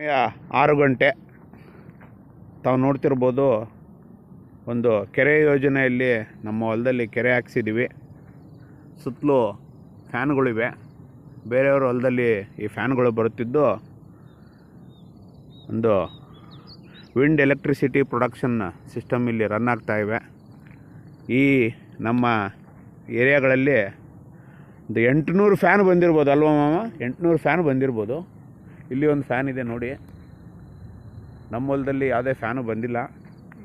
ಸಮಯ ಆರು ಗಂಟೆ. ತಾವು ನೋಡ್ತಿರ್ಬೋದು, ಒಂದು ಕೆರೆ ಯೋಜನೆಯಲ್ಲಿ ನಮ್ಮ ಹೊಲದಲ್ಲಿ ಕೆರೆ ಹಾಕ್ಸಿದ್ದೀವಿ ಸುತ್ತಲೂ ಫ್ಯಾನ್ಗಳಿವೆ ಬೇರೆಯವ್ರ ಹೊಲದಲ್ಲಿ ಈ ಫ್ಯಾನ್ಗಳು ಬರುತ್ತಿದ್ದು, ಒಂದು ವಿಂಡ್ ಎಲೆಕ್ಟ್ರಿಸಿಟಿ ಪ್ರೊಡಕ್ಷನ್ ಸಿಸ್ಟಮ್ ಇಲ್ಲಿ ರನ್ ಆಗ್ತಾ ಇವೆ. ಈ ನಮ್ಮ ಏರಿಯಾಗಳಲ್ಲಿ ಒಂದು ಎಂಟುನೂರು ಫ್ಯಾನ್ ಬಂದಿರ್ಬೋದು ಅಲ್ವಾ ಮಾಮ? ಎಂಟುನೂರು ಫ್ಯಾನ್ ಬಂದಿರ್ಬೋದು. ಇಲ್ಲಿ ಒಂದು ಫ್ಯಾನ್ ಇದೆ ನೋಡಿ. ನಮ್ಮ ಹೊಲದಲ್ಲಿ ಯಾವುದೇ ಫ್ಯಾನು ಬಂದಿಲ್ಲ.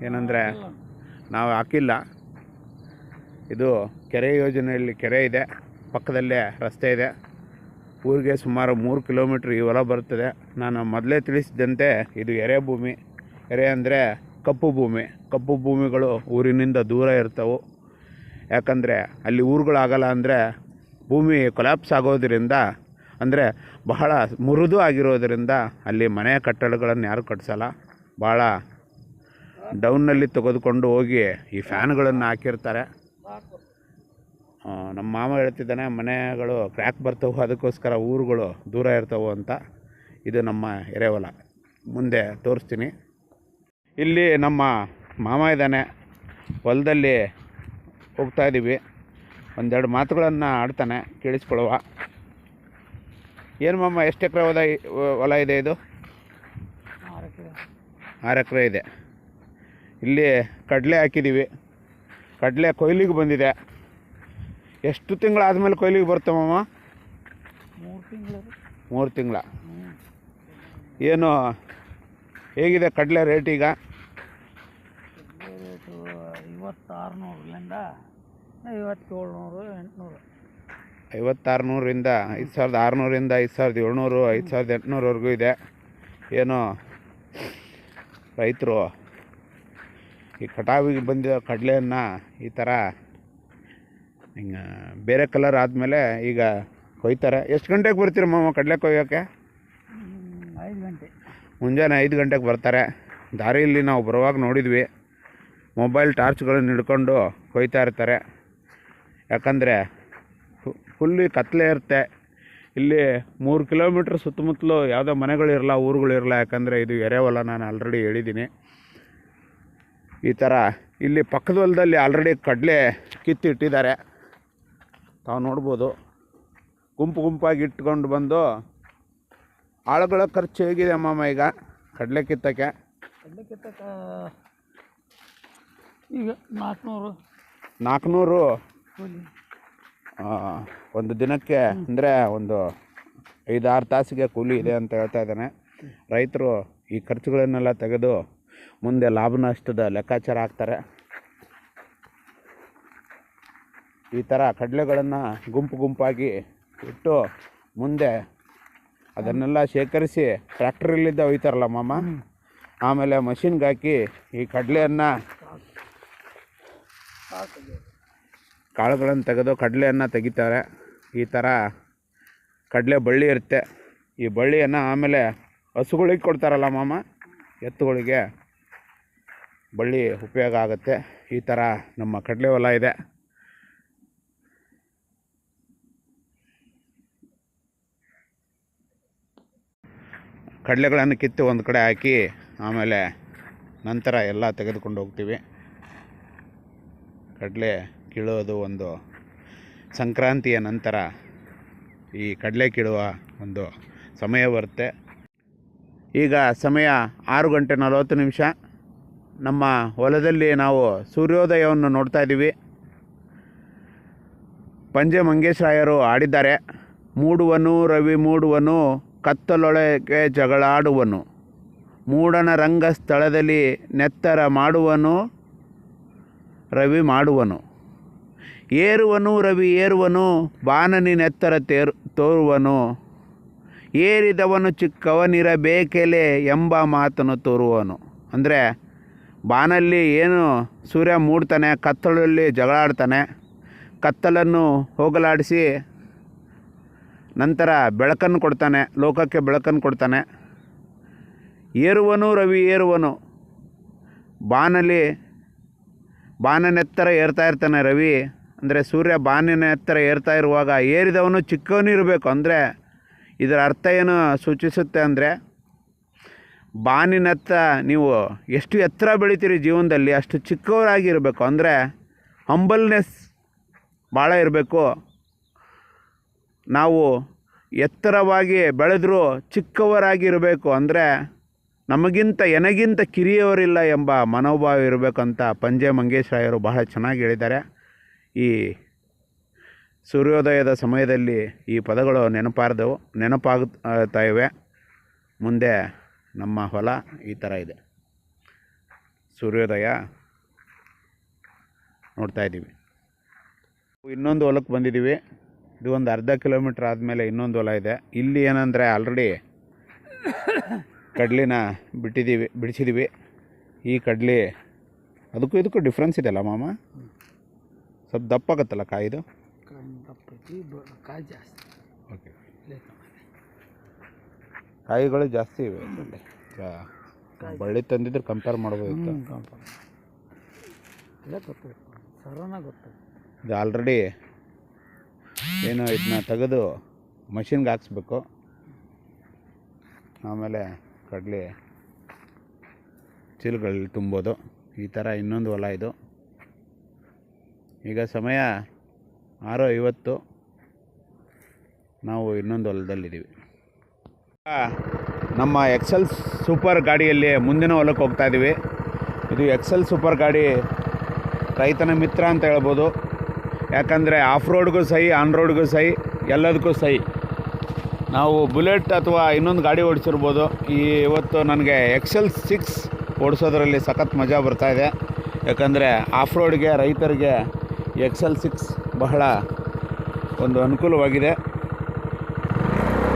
ಏನಂದರೆ, ನಾವು ಹಾಕಿಲ್ಲ. ಇದು ಕೆರೆ ಯೋಜನೆಯಲ್ಲಿ ಕೆರೆ ಇದೆ. ಪಕ್ಕದಲ್ಲೇ ರಸ್ತೆ ಇದೆ. ಊರಿಗೆ ಸುಮಾರು ಮೂರು ಕಿಲೋಮೀಟ್ರ್ ಈ ಹೊಲ ಬರ್ತದೆ ನಾನು ಮೊದಲೇ ತಿಳಿಸಿದಂತೆ ಇದು ಎರೆ ಭೂಮಿ. ಎರೆ ಅಂದರೆ ಕಪ್ಪು ಭೂಮಿ. ಕಪ್ಪು ಭೂಮಿಗಳು ಊರಿನಿಂದ ದೂರ ಇರ್ತವೆ. ಯಾಕಂದರೆ ಅಲ್ಲಿ ಊರುಗಳಾಗಲ್ಲ ಅಂದರೆ ಭೂಮಿ ಕೊಲ್ಯಾಪ್ಸ್ ಆಗೋದ್ರಿಂದ ಅಂದರೆ ಬಹಳ ಮುರಿದು ಆಗಿರೋದರಿಂದ ಅಲ್ಲಿ ಮನೆ ಕಟ್ಟಡಗಳನ್ನು ಯಾರು ಕಟ್ಸಲ್ಲ. ಭಾಳ ಡೌನ್ನಲ್ಲಿ ತೆಗೆದುಕೊಂಡು ಹೋಗಿ ಈ ಫ್ಯಾನ್ಗಳನ್ನು ಹಾಕಿರ್ತಾರೆ. ನಮ್ಮ ಮಾಮ ಹೇಳ್ತಿದ್ದಾನೆ, ಮನೆಗಳು ಕ್ರ್ಯಾಕ್ ಬರ್ತವೆ ಅದಕ್ಕೋಸ್ಕರ ಊರುಗಳು ದೂರ ಇರ್ತವೆ ಅಂತ. ಇದು ನಮ್ಮ ಎರೆಹೊಲ. ಮುಂದೆ ತೋರಿಸ್ತೀನಿ. ಇಲ್ಲಿ ನಮ್ಮ ಮಾಮ ಇದ್ದಾನೆ. ಹೊಲದಲ್ಲಿ ಹೋಗ್ತಾ ಇದ್ದೀವಿ ಒಂದೆರಡು ಮಾತುಗಳನ್ನು ಆಡ್ತಾನೆ, ಕೇಳಿಸ್ಕೊಳ್ಳುವ. ಏನು ಮಾಮ, ಎಷ್ಟು ಎಕರೆ ಹೊಲ ಹೊಲ ಇದೆ ಇದು? ಆರು ಎಕರೆ. ಇದೆ. ಇಲ್ಲಿ ಕಡಲೆ ಹಾಕಿದ್ದೀವಿ. ಕಡಲೆ ಕೊಯ್ಲಿಗೆ ಬಂದಿದೆ. ಎಷ್ಟು ತಿಂಗಳಾದ್ಮೇಲೆ ಕೊಯ್ಲಿಗೆ ಬರ್ತಮ್ಮಮ್ಮ ಮೂರು ತಿಂಗಳು ಮೂರು ತಿಂಗಳ. ಏನು, ಹೇಗಿದೆ ಕಡಲೆ ರೇಟ್ ಈಗ? ರೇಟು ಐವತ್ತಾರುನೂರಲಿಂದ ಐವತ್ತೇಳ್ನೂರು, ಎಂಟುನೂರು. ಐವತ್ತಾರು ನೂರರಿಂದ ಐದು ಸಾವಿರದ ಆರುನೂರಿಂದ ಐದು ಸಾವಿರದ ಏಳ್ನೂರು ಐದು ಸಾವಿರದ ಎಂಟುನೂರವರೆಗೂ ಇದೆ. ಏನು ರೈತರು ಈ ಕಟಾವಿಗೆ ಬಂದಿರೋ ಕಡಲೆಯನ್ನು ಈ ಥರ ಹಿಂಗೆ ಬೇರೆ ಕಲರ್ ಆದಮೇಲೆ ಈಗ ಕೊಯ್ತಾರೆ. ಎಷ್ಟು ಗಂಟೆಗೆ ಬರ್ತೀರ ಮಾಮ ಕಡಲೆ ಕೊಯ್ಯೋಕ್ಕೆ ಐದು ಗಂಟೆ. ಮುಂಜಾನೆ ಐದು ಗಂಟೆಗೆ ಬರ್ತಾರೆ. ದಾರಿಯಲ್ಲಿ ನಾವು ಬರುವಾಗ ನೋಡಿದ್ವಿ. ಮೊಬೈಲ್ ಟಾರ್ಚ್ಗಳನ್ನು ಹಿಡ್ಕೊಂಡು ಕೊಯ್ತಾ ಇರ್ತಾರೆ. ಯಾಕಂದರೆ ಫುಲ್ಲಿ ಕತ್ತಲೆ ಇರುತ್ತೆ. ಇಲ್ಲಿ ಮೂರು ಕಿಲೋಮೀಟ್ರ್ ಸುತ್ತಮುತ್ತಲು ಯಾವುದೋ ಮನೆಗಳಿರಲ್ಲ ಊರುಗಳಿರಲ್ಲ ಯಾಕಂದರೆ ಇದು ಎರೆಹೊಲ ನಾನು ಆಲ್ರೆಡಿ ಹೇಳಿದ್ದೀನಿ ಈ ಥರ ಇಲ್ಲಿ ಪಕ್ಕದ ಹೊಲದಲ್ಲಿ ಆಲ್ರೆಡಿ ಕಡಲೆ ಕಿತ್ತಿಟ್ಟಿದ್ದಾರೆ ತಾವು ನೋಡ್ಬೋದು. ಗುಂಪು ಗುಂಪಾಗಿ ಇಟ್ಕೊಂಡು ಬಂದು ಆಳುಗಳ ಖರ್ಚು ಹೇಗಿದೆ ಮಾಮ ಈಗ ಕಡಲೆ ಕಿತ್ತಕ್ಕೆ? ಕಡಲೆ ಕಿತ್ತಕ್ಕ ಈಗ ನಾಲ್ಕುನೂರು ನಾಲ್ಕುನೂರು ಒಂದು ದಿನಕ್ಕೆ ಅಂದರೆ ಒಂದು ಐದಾರು ತಾಸಿಗೆ ಕೂಲಿ ಇದೆ ಅಂತ ಹೇಳ್ತಾ ಇದ್ದಾನೆ. ರೈತರು ಈ ಖರ್ಚುಗಳನ್ನೆಲ್ಲ ತೆಗೆದು ಮುಂದೆ ಲಾಭ ನಷ್ಟದ ಲೆಕ್ಕಾಚಾರ ಹಾಕ್ತಾರೆ ಈ ಥರ ಕಡಲೆಗಳನ್ನು ಗುಂಪು ಗುಂಪಾಗಿ ಇಟ್ಟು ಮುಂದೆ ಅದನ್ನೆಲ್ಲ ಶೇಖರಿಸಿ ಟ್ರ್ಯಾಕ್ಟ್ರಲ್ಲಿದ್ದ ಒಯ್ತಾರಲ್ಲ ಮಾಮ? ಆಮೇಲೆ ಮಷಿನ್ಗೆ ಹಾಕಿ ಈ ಕಡಲೆಯನ್ನು ಕಾಳುಗಳನ್ನು ತೆಗೆದು ಕಡಲೆಯನ್ನು ತೆಗಿತಾರೆ. ಈ ಥರ ಕಡಲೆ ಬಳ್ಳಿ ಇರುತ್ತೆ. ಈ ಬಳ್ಳಿಯನ್ನು ಆಮೇಲೆ ಹಸುಗಳಿಗೆ ಕೊಡ್ತಾರಲ್ಲ ಮಾಮ, ಎತ್ತುಗಳಿಗೆ. ಬಳ್ಳಿ ಉಪಯೋಗ ಆಗುತ್ತೆ. ಈ ಥರ ನಮ್ಮ ಕಡಲೆ ಹೊಲ ಇದೆ. ಕಡಲೆಗಳನ್ನು ಕಿತ್ತು ಒಂದು ಕಡೆ ಹಾಕಿ ಆಮೇಲೆ ನಂತರ ಎಲ್ಲ ತೆಗೆದುಕೊಂಡು ಹೋಗ್ತೀವಿ. ಕಡಲೆ ಕೀಳೋದು ಒಂದು ಸಂಕ್ರಾಂತಿಯ ನಂತರ ಈ ಕಡಲೆ ಕೀಳುವ ಒಂದು ಸಮಯ ಬರುತ್ತೆ. ಈಗ ಸಮಯ ಆರು ಗಂಟೆ ನಲವತ್ತು ನಿಮಿಷ. ನಮ್ಮ ಹೊಲದಲ್ಲಿ ನಾವು ಸೂರ್ಯೋದಯವನ್ನು ನೋಡ್ತಾ ಇದ್ದೀವಿ. ಪಂಜೆ ಮಂಗೇಶ್ರಾಯರು ಆಡಿದ್ದಾರೆ. ಮೂಡುವನು, ರವಿ ಮೂಡುವನು, ಕತ್ತಲೊಳಗೆ ಜಗಳಾಡುವನು. ಮೂಡನ ರಂಗ ಸ್ಥಳದಲ್ಲಿ ನೆತ್ತರ ಮಾಡುವನು, ರವಿ ಮಾಡುವನು. ಏರುವನು ರವಿ ಏರುವನು ಬಾನನಿನೆತ್ತರ ತೇರು, ತೋರುವನು. ಏರಿದವನು ಚಿಕ್ಕವನಿರಬೇಕೆಲೆ ಎಂಬ ಮಾತನ್ನು ತೋರುವನು. ಅಂದರೆ ಬಾನಲ್ಲಿ ಏನು ಸೂರ್ಯ ಮೂಡ್ತಾನೆ, ಕತ್ತಲಲ್ಲಿ ಜಗಳಾಡ್ತಾನೆ, ಕತ್ತಲನ್ನು ಹೋಗಲಾಡಿಸಿ ನಂತರ ಬೆಳಕನ್ನು ಕೊಡ್ತಾನೆ, ಲೋಕಕ್ಕೆ ಬೆಳಕನ್ನು ಕೊಡ್ತಾನೆ. ಏರುವನು ರವಿ ಏರುವನು. ಬಾನಲ್ಲಿ ಬಾನನೆತ್ತರ ಏರ್ತಾ ಇರ್ತಾನೆ ರವಿ. ಅಂದರೆ ಸೂರ್ಯ ಬಾನಿನ ಎತ್ತರ ಏರ್ತಾ ಇರುವಾಗ ಏರಿದವನು ಚಿಕ್ಕವನಿರಬೇಕು ಅಂದರೆ ಇದರ ಅರ್ಥ ಏನು ಸೂಚಿಸುತ್ತೆ ಅಂದರೆ ಬಾನಿನತ್ತ ನೀವು ಎಷ್ಟು ಎತ್ತರ ಬೆಳಿತೀರಿ ಜೀವನದಲ್ಲಿ ಅಷ್ಟು ಚಿಕ್ಕವರಾಗಿರಬೇಕು. ಅಂದರೆ ಹಂಬಲ್ನೆಸ್ ಭಾಳ ಇರಬೇಕು. ನಾವು ಎತ್ತರವಾಗಿ ಬೆಳೆದರೂ ಚಿಕ್ಕವರಾಗಿರಬೇಕು. ಅಂದರೆ ನಮಗಿಂತ ಎನಗಿಂತ ಕಿರಿಯವರಿಲ್ಲ ಎಂಬ ಮನೋಭಾವ ಇರಬೇಕಂತ ಪಂಜೆ ಮಂಗೇಶ್ ರಾಯರು ಬಹಳ ಚೆನ್ನಾಗಿ ಹೇಳಿದ್ದಾರೆ. ಈ ಸೂರ್ಯೋದಯದ ಸಮಯದಲ್ಲಿ ಈ ಪದಗಳು ನೆನಪಾರ್ದವು, ನೆನಪಾಗುತ್ತಾ ಇವೆ. ಮುಂದೆ ನಮ್ಮ ಹೊಲ ಈ ಥರ ಇದೆ. ಸೂರ್ಯೋದಯ ನೋಡ್ತಾ ಇದ್ದೀವಿ. ಇನ್ನೊಂದು ಹೊಲಕ್ಕೆ ಬಂದಿದ್ದೀವಿ. ಇದು ಒಂದು ಅರ್ಧ ಕಿಲೋಮೀಟ್ರ್ ಆದಮೇಲೆ ಇನ್ನೊಂದು ಹೊಲ ಇದೆ. ಇಲ್ಲಿ ಏನಂದರೆ ಆಲ್ರೆಡಿ ಕಡ್ಲಿನ ಬಿಟ್ಟಿದ್ದೀವಿ, ಬಿಡಿಸಿದ್ದೀವಿ. ಈ ಕಡ್ಲಿ ಅದಕ್ಕೂ ಇದಕ್ಕೂ ಡಿಫ್ರೆನ್ಸ್ ಇದೆಯಲ್ಲ ಮಾಮ? ಸ್ವಲ್ಪ ದಪ್ಪಾಗತ್ತಲ್ಲ ಕಾಯಿದು ಕಾಯಿ ದಪ್ಪ ಆಗುತ್ತಲ್ಲ ಕಾಯಿದು ಕಾಯಿ ಜಾಸ್ತಿ. ಓಕೆ. ಕಾಯಿಗಳು ಜಾಸ್ತಿ ಇವೆ. ಬಳ್ಳಿ ತಂದಿದ್ರೆ ಕಂಪೇರ್ ಮಾಡ್ಬೋದಿತ್ತು ಇದು ಆಲ್ರೆಡಿ ಏನು ಇದನ್ನ ತೆಗೆದು ಮಷಿನ್ಗೆ ಹಾಕ್ಸ್ಬೇಕು. ಆಮೇಲೆ ಕಡಲೆ ಚೀಲಗಳಲ್ಲಿ ತುಂಬೋದು. ಈ ಥರ ಇನ್ನೊಂದು ಹೊಲ ಇದು. ಈಗ ಸಮಯ ಆರು ಐವತ್ತು ನಾವು ಇನ್ನೊಂದು ಹೊಲದಲ್ಲಿದ್ದೀವಿ. ನಮ್ಮ ಎಕ್ಸೆಲ್ ಸೂಪರ್ ಗಾಡಿಯಲ್ಲಿ ಮುಂದಿನ ಹೊಲಕ್ಕೆ ಹೋಗ್ತಾ ಇದ್ದೀವಿ. ಇದು ಎಕ್ಸೆಲ್ ಸೂಪರ್ ಗಾಡಿ ರೈತನ ಮಿತ್ರ ಅಂತ ಹೇಳ್ಬೋದು. ಯಾಕಂದರೆ ಆಫ್ ರೋಡ್ಗೂ ಸಹಿ ಆನ್ ರೋಡ್ಗೂ ಸಹಿ, ಎಲ್ಲದಕ್ಕೂ ಸಹಿ. ನಾವು ಬುಲೆಟ್ ಅಥವಾ ಇನ್ನೊಂದು ಗಾಡಿ ಓಡಿಸಿರ್ಬೋದು. ಈ ಇವತ್ತು ನನಗೆ ಎಕ್ಸೆಲ್ ಸಿಕ್ಸ್ ಓಡಿಸೋದ್ರಲ್ಲಿ ಸಖತ್ ಮಜಾ ಬರ್ತಾ ಇದೆ. ಯಾಕಂದರೆ ಆಫ್ ರೋಡ್ಗೆ ರೈತರಿಗೆ ಎಕ್ಸೆಲ್ ಸಿಕ್ಸ್ ಬಹಳ ಒಂದು ಅನುಕೂಲವಾಗಿದೆ.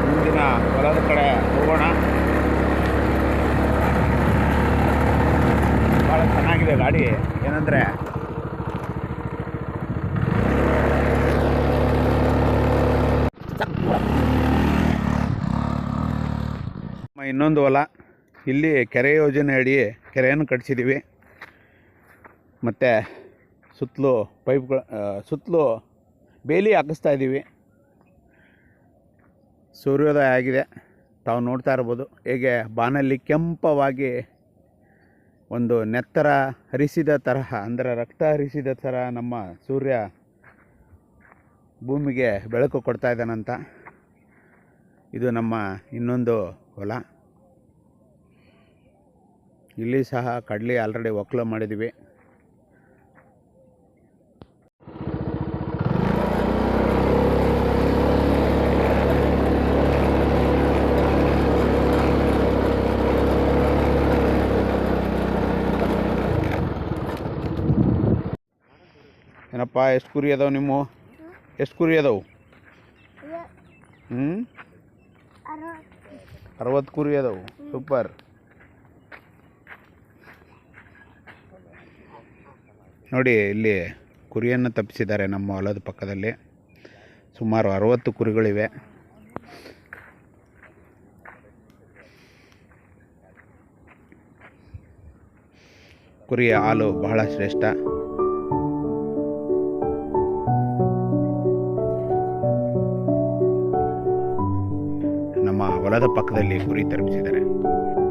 ಮುಂದಿನ ಹೊಲದ ಕಡೆ ಹೋಗೋಣ. ಭಾಳ ಚೆನ್ನಾಗಿದೆ ಗಾಡಿ. ಏನಂದರೆ ಇನ್ನೊಂದು ಹೊಲ. ಇಲ್ಲಿ ಕೆರೆ ಯೋಜನೆ ಅಡಿ ಕೆರೆಯನ್ನು ಕಟ್ಸಿದ್ದೀವಿ ಮತ್ತು ಸುತ್ತಲೂ ಪೈಪ್ಗಳ ಸುತ್ತಲೂ ಬೇಲಿ ಹಾಕಿಸ್ತಾ ಇದ್ದೀವಿ. ಸೂರ್ಯೋದಯ ಆಗಿದೆ. ತಾವು ನೋಡ್ತಾ ಇರ್ಬೋದು. ಹೇಗೆ ಬಾನಲ್ಲಿ ಕೆಂಪವಾಗಿ ಒಂದು ನೆತ್ತರ ಹರಿಸಿದ ತರಹ, ಅಂದರೆ ರಕ್ತ ಹರಿಸಿದ ಥರ ನಮ್ಮ ಸೂರ್ಯ ಭೂಮಿಗೆ ಬೆಳಕು ಕೊಡ್ತಾ ಇದ್ದಾನಂತ ಇದು ನಮ್ಮ ಇನ್ನೊಂದು ಹೊಲ. ಇಲ್ಲಿ ಸಹ ಕಡಲೆ ಆಲ್ರೆಡಿ ಒಕ್ಕಲು ಮಾಡಿದ್ದೀವಿ. ಎಷ್ಟು ಕುರಿ ಅದಾವೆ ನಿಮ್ಮ? ಎಷ್ಟು ಕುರಿ ಅದಾವು? ಹ್ಞೂ ಅರವತ್ತು ಕುರಿ ಅದಾವು. ಸೂಪರ್. ನೋಡಿ, ಇಲ್ಲಿ ಕುರಿಯನ್ನು ತಪ್ಪಿಸಿದ್ದಾರೆ ನಮ್ಮ ಹೊಲದ ಪಕ್ಕದಲ್ಲಿ. ಸುಮಾರು ಅರವತ್ತು ಕುರಿಗಳಿವೆ. ಕುರಿಯ ಹಾಲು ಬಹಳ ಶ್ರೇಷ್ಠ. ಹೊಲದ ಪಕ್ಕದಲ್ಲಿ ಕುರಿ ತರಪಿಸಿದ್ದಾರೆ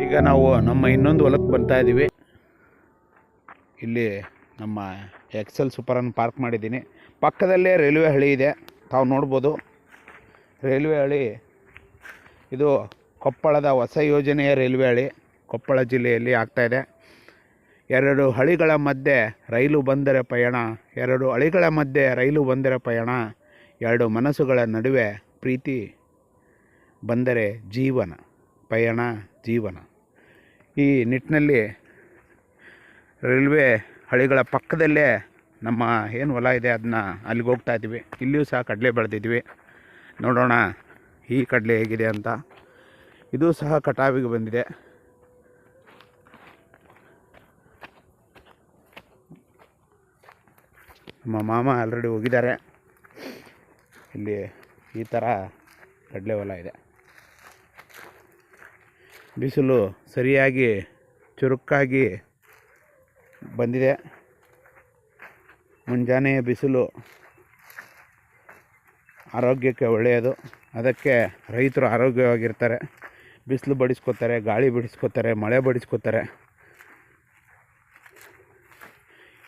ಈಗ ನಾವು ನಮ್ಮ ಇನ್ನೊಂದು ಹೊಲಕ್ಕೆ ಬರ್ತಾ ಇದ್ದೀವಿ. ಇಲ್ಲಿ ನಮ್ಮ ಎಕ್ಸೆಲ್ ಸೂಪರನ್ನು ಪಾರ್ಕ್ ಮಾಡಿದ್ದೀನಿ. ಪಕ್ಕದಲ್ಲೇ ರೈಲ್ವೆ ಹಳಿ ಇದೆ. ತಾವು ನೋಡ್ಬೋದು. ರೈಲ್ವೆ ಹಳಿ ಇದು ಕೊಪ್ಪಳದ ಹೊಸ ಯೋಜನೆಯ ರೈಲ್ವೆ ಹಳಿ. ಕೊಪ್ಪಳ ಜಿಲ್ಲೆಯಲ್ಲಿ ಆಗ್ತಾಯಿದೆ ಎರಡು ಹಳಿಗಳ ಮಧ್ಯೆ ರೈಲು ಬಂದರೆ ಪಯಣ, ಎರಡು ಹಳಿಗಳ ಮಧ್ಯೆ ರೈಲು ಬಂದರೆ ಪಯಣ, ಎರಡು ಮನಸ್ಸುಗಳ ನಡುವೆ ಪ್ರೀತಿ ಬಂದರೆ ಜೀವನ, ಪಯಣ, ಜೀವನ. ಈ ನಿಟ್ಟಿನಲ್ಲಿ ರೈಲ್ವೆ ಹಳಿಗಳ ಪಕ್ಕದಲ್ಲೇ ನಮ್ಮ ಏನು ಹೊಲ ಇದೆ, ಅದನ್ನ ಅಲ್ಲಿಗೆ ಹೋಗ್ತಾ ಇದ್ವಿ ಇಲ್ಲಿಯೂ ಸಹ ಕಡಲೆ ಬೆಳೆದಿದ್ವಿ ನೋಡೋಣ ಈ ಕಡಲೆ ಹೇಗಿದೆ ಅಂತ. ಇದು ಸಹ ಕಟಾವಿಗೆ ಬಂದಿದೆ. ನಮ್ಮ ಮಾಮ ಆಲ್ರೆಡಿ ಹೋಗಿದ್ದಾರೆ. ಇಲ್ಲಿ ಈ ಥರ ಕಡಲೆ ಹೊಲ ಇದೆ. ಬಿಸಿಲು ಸರಿಯಾಗಿ ಚುರುಕಾಗಿ ಬಂದಿದೆ. ಮುಂಜಾನೆಯ ಬಿಸಿಲು ಆರೋಗ್ಯಕ್ಕೆ ಒಳ್ಳೆಯದು. ಅದಕ್ಕೆ ರೈತರು ಆರೋಗ್ಯವಾಗಿರ್ತಾರೆ. ಬಿಸಿಲು ಬಡಿಸ್ಕೋತಾರೆ, ಗಾಳಿ ಬಡಿಸ್ಕೋತಾರೆ, ಮಳೆ ಬಡಿಸ್ಕೋತಾರೆ.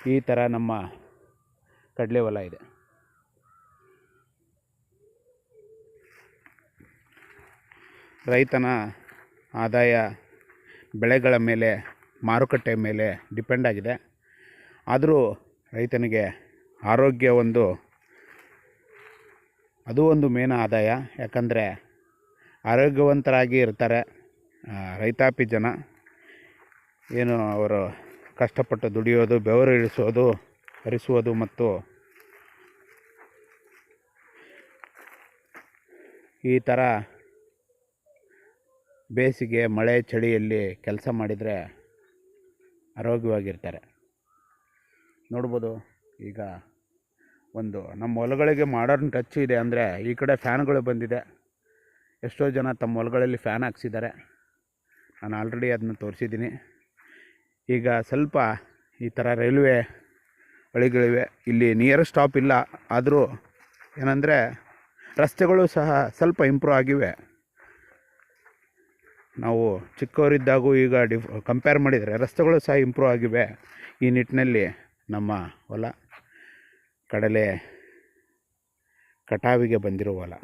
ಈ ಥರ ನಮ್ಮ ಕಡಲೆ ಹೊಲ ಇದೆ. ರೈತನ ಆದಾಯ ಬೆಳೆಗಳ ಮೇಲೆ, ಮಾರುಕಟ್ಟೆ ಮೇಲೆ ಡಿಪೆಂಡ್ ಆಗಿದೆ. ಆದರೂ ರೈತನಿಗೆ ಆರೋಗ್ಯ ಒಂದು, ಅದು ಒಂದು ಮೇನ್ ಆದಾಯ. ಯಾಕಂದರೆ ಆರೋಗ್ಯವಂತರಾಗಿ ಇರ್ತಾರೆ ರೈತಾಪಿ ಜನ. ಏನು ಅವರು ಕಷ್ಟಪಟ್ಟು ದುಡಿಯೋದು, ಬೆವರು ಇಳಿಸೋದು, ಹರಿಸುವುದು ಮತ್ತು ಈ ಥರ ಬೇಸಿಗೆ, ಮಳೆ, ಚಳಿಯಲ್ಲಿ ಕೆಲಸ ಮಾಡಿದರೆ ಆರೋಗ್ಯವಾಗಿರ್ತಾರೆ. ನೋಡ್ಬೋದು, ಈಗ ಒಂದು ನಮ್ಮ ಹೊಲಗಳಿಗೆ ಮಾಡರ್ನ್ ಟಚ್ ಇದೆ ಅಂದರೆ ಈ ಕಡೆ ಫ್ಯಾನ್ಗಳು ಬಂದಿದೆ. ಎಷ್ಟೋ ಜನ ತಮ್ಮ ಹೊಲಗಳಲ್ಲಿ ಫ್ಯಾನ್ ಹಾಕ್ಸಿದ್ದಾರೆ. ನಾನು ಆಲ್ರೆಡಿ ಅದನ್ನ ತೋರಿಸಿದ್ದೀನಿ. ಈಗ ಸ್ವಲ್ಪ ಈ ಥರ ರೈಲ್ವೆ ಹಳಿಗಳಿವೆ. ಇಲ್ಲಿ ನಿಯರ್ ಸ್ಟಾಪ್ ಇಲ್ಲ. ಆದರೂ ಏನಂದರೆ ರಸ್ತೆಗಳು ಸಹ ಸ್ವಲ್ಪ ಇಂಪ್ರೂವ್ ಆಗಿವೆ. ನಾವು ಚಿಕ್ಕವರಿದ್ದಾಗೂ ಈಗ ಡಿಫ್ ಕಂಪೇರ್ ಮಾಡಿದರೆ ರಸ್ತೆಗಳು ಸಹ ಇಂಪ್ರೂವ್ ಆಗಿವೆ. ಈ ನಿಟ್ಟಿನಲ್ಲಿ ನಮ್ಮ ಹೊಲ, ಕಡಲೆ, ಕಟಾವಿಗೆ ಬಂದಿರೋ ಹೊಲ.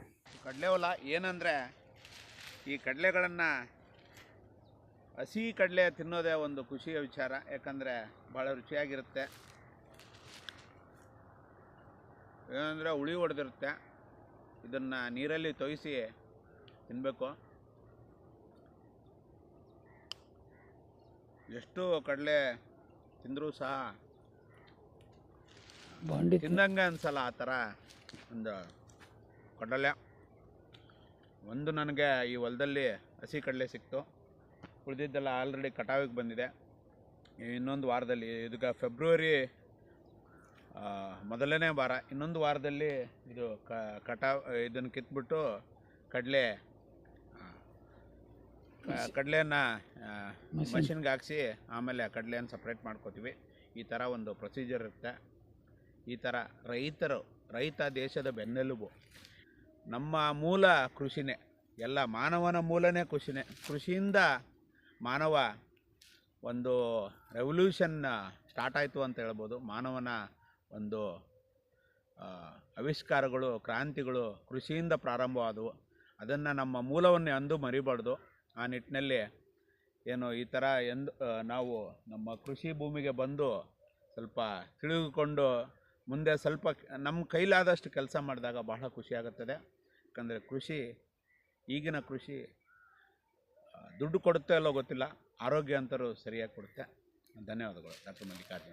ಕಡಲೆ ಹೊಲ ಏನಂದರೆ ಈ ಕಡಲೆಗಳನ್ನು ಹಸಿ ಕಡಲೆ ತಿನ್ನೋದೇ ಒಂದು ಖುಷಿಯ ವಿಚಾರ. ಯಾಕಂದರೆ ಭಾಳ ರುಚಿಯಾಗಿರುತ್ತೆ. ಏನಂದರೆ ಹುಳಿ ಹೊಡೆದಿರುತ್ತೆ. ಇದನ್ನು ನೀರಲ್ಲಿ ತೊಯಿಸಿ ತಿನ್ನಬೇಕು ಎಷ್ಟು ಕಡಲೆ ತಿಂದರೂ ಸಹ ಬಾಂಡಿ ತಿಂದಂಗೆ ಅನ್ಸಲ್ಲ ಆ ಥರ ಒಂದು ಕಡಲೆ. ಒಂದು ನನಗೆ ಈ ಹೊಲದಲ್ಲಿ ಹಸಿ ಕಡಲೆ ಸಿಕ್ತು. ಉಳಿದಿದ್ದೆಲ್ಲ ಆಲ್ರೆಡಿ ಕಟಾವಿಗೆ ಬಂದಿದೆ. ಇನ್ನೊಂದು ವಾರದಲ್ಲಿ ಇದಕ್ಕೆ ಫೆಬ್ರವರಿ ಮೊದಲನೇ ವಾರ. ಇನ್ನೊಂದು ವಾರದಲ್ಲಿ ಇದು ಕ ಕಟಾವ್ ಇದನ್ನು ಕಿತ್ಬಿಟ್ಟು ಕಡಲೆ ಕಡಲೆಯನ್ನು. ಮಷಿನ್ಗೆ ಹಾಕ್ಸಿ ಆಮೇಲೆ ಆ ಕಡಲೆಯನ್ನು ಸಪ್ರೇಟ್ ಮಾಡ್ಕೋತೀವಿ. ಈ ಥರ ಒಂದು ಪ್ರೊಸೀಜರ್ ಇರುತ್ತೆ. ಈ ಥರ ರೈತರು ರೈತ ದೇಶದ ಬೆನ್ನೆಲುಬು. ನಮ್ಮ ಮೂಲ ಕೃಷಿನೇ ಎಲ್ಲ ಮಾನವನ ಮೂಲನೇ ಕೃಷಿನೇ. ಕೃಷಿಯಿಂದ ಮಾನವ ಒಂದು ರೆವಲ್ಯೂಷನ್ ಸ್ಟಾರ್ಟ್ ಆಯಿತು ಅಂತ ಹೇಳ್ಬೋದು. ಮಾನವನ ಒಂದು ಆವಿಷ್ಕಾರಗಳು ಕ್ರಾಂತಿಗಳು ಕೃಷಿಯಿಂದ ಪ್ರಾರಂಭವಾದವು. ಅದನ್ನು ನಮ್ಮ ಮೂಲವನ್ನೇ ಅಂದು ಮರಿಬಾರ್ದು. ಆ ನಿಟ್ಟಿನಲ್ಲಿ ಏನು ಈ ಥರ ಎಂದು ನಾವು ನಮ್ಮ ಕೃಷಿ ಭೂಮಿಗೆ ಬಂದು ಸ್ವಲ್ಪ ತಿಳಿದುಕೊಂಡು ಮುಂದೆ ಸ್ವಲ್ಪ ನಮ್ಮ ಕೈಲಾದಷ್ಟು ಕೆಲಸ ಮಾಡಿದಾಗ ಬಹಳ ಖುಷಿಯಾಗುತ್ತದೆ ಯಾಕಂದರೆ ಕೃಷಿ, ಈಗಿನ ಕೃಷಿ ದುಡ್ಡು ಕೊಡುತ್ತೆ ಅಲ್ಲೋ ಗೊತ್ತಿಲ್ಲ. ಆರೋಗ್ಯ ಅಂತರೂ ಸರಿಯಾಗಿ ಕೊಡುತ್ತೆ. ಧನ್ಯವಾದಗಳು. ಡಾಕ್ಟರ್ ಮಲ್ಲಿಕಾರ್ಜುನ್.